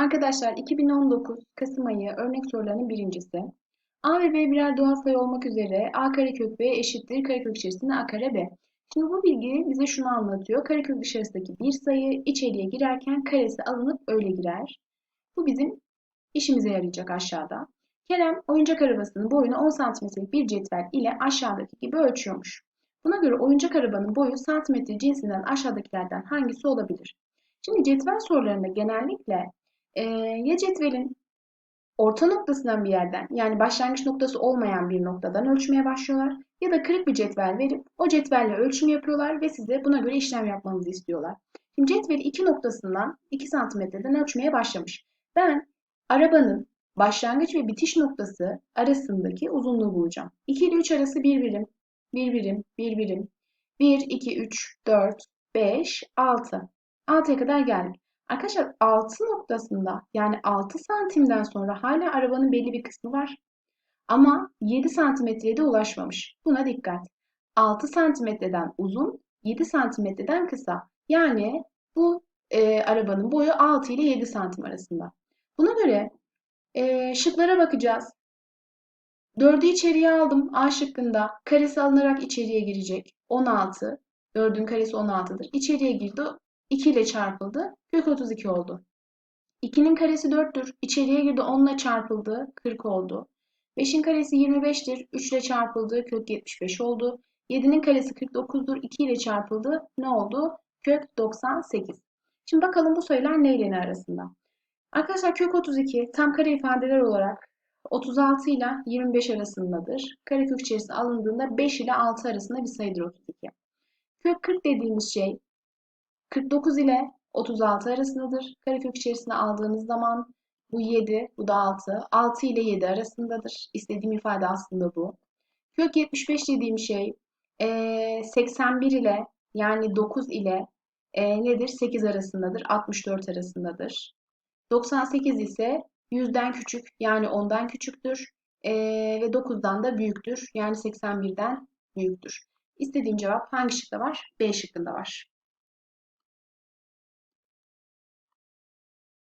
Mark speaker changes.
Speaker 1: Arkadaşlar 2019 Kasım ayı örnek sorularının birincisi. A ve B birer doğal sayı olmak üzere A karekök B eşittir karekök içerisinde A kare B. Şimdi bu bilgi bize şunu anlatıyor. Karekök dışarısındaki bir sayı içeriye girerken karesi alınıp öyle girer. Bu bizim işimize yarayacak aşağıda. Kerem oyuncak arabasının boyunu 10 santimetrelik bir cetvel ile aşağıdaki gibi ölçüyormuş. Buna göre oyuncak arabanın boyu santimetre cinsinden aşağıdakilerden hangisi olabilir? Şimdi cetvel sorularında genellikle e, ya cetvelin orta noktasından bir yerden yani başlangıç noktası olmayan bir noktadan ölçmeye başlıyorlar ya da kırık bir cetvel verip o cetvelle ölçüm yapıyorlar ve size buna göre işlem yapmanızı istiyorlar. Şimdi cetveli iki noktasından 2 santimetreden ölçmeye başlamış. Ben arabanın başlangıç ve bitiş noktası arasındaki uzunluğu bulacağım. 2 ile 3 arası 1 birim, 1 birim, 1 birim, 1, 2, 3, 4, 5, 6. 6'ya kadar geldik. Arkadaşlar 6 noktasında yani 6 santimden sonra hala arabanın belli bir kısmı var. Ama 7 santimetreye de ulaşmamış. Buna dikkat. 6 santimetreden uzun, 7 santimetreden kısa. Yani bu e, arabanın boyu 6 ile 7 santim arasında. Buna göre e, şıklara bakacağız. 4'ü içeriye aldım A şıkkında. Karesi alınarak içeriye girecek. 16. 4'ün karesi 16'dır. İçeriye girdi. 2 ile çarpıldı. Kök 32 oldu. 2'nin karesi 4'tür. İçeriye girdi 10 ile çarpıldı. 40 oldu. 5'in karesi 25'tir. 3 ile çarpıldı. Kök 75 oldu. 7'nin karesi 49'dur. 2 ile çarpıldı. Ne oldu? Kök 98. Şimdi bakalım bu sayılar neyle ne arasında? Arkadaşlar kök 32 tam kare ifadeler olarak 36 ile 25 arasındadır. Karekök içerisine alındığında 5 ile 6 arasında bir sayıdır 32. Kök 40 dediğimiz şey 49 ile 36 arasındadır. Karekök içerisine aldığınız zaman bu 7, bu da 6. 6 ile 7 arasındadır. İstediğim ifade aslında bu. Kök 75 dediğim şey 81 ile yani 9 ile nedir? 8 arasındadır. 64 arasındadır. 98 ise 100'den küçük yani 10'dan küçüktür. Ve 9'dan da büyüktür. Yani 81'den büyüktür. İstediğim cevap hangi şıkta var? B şıkkında var.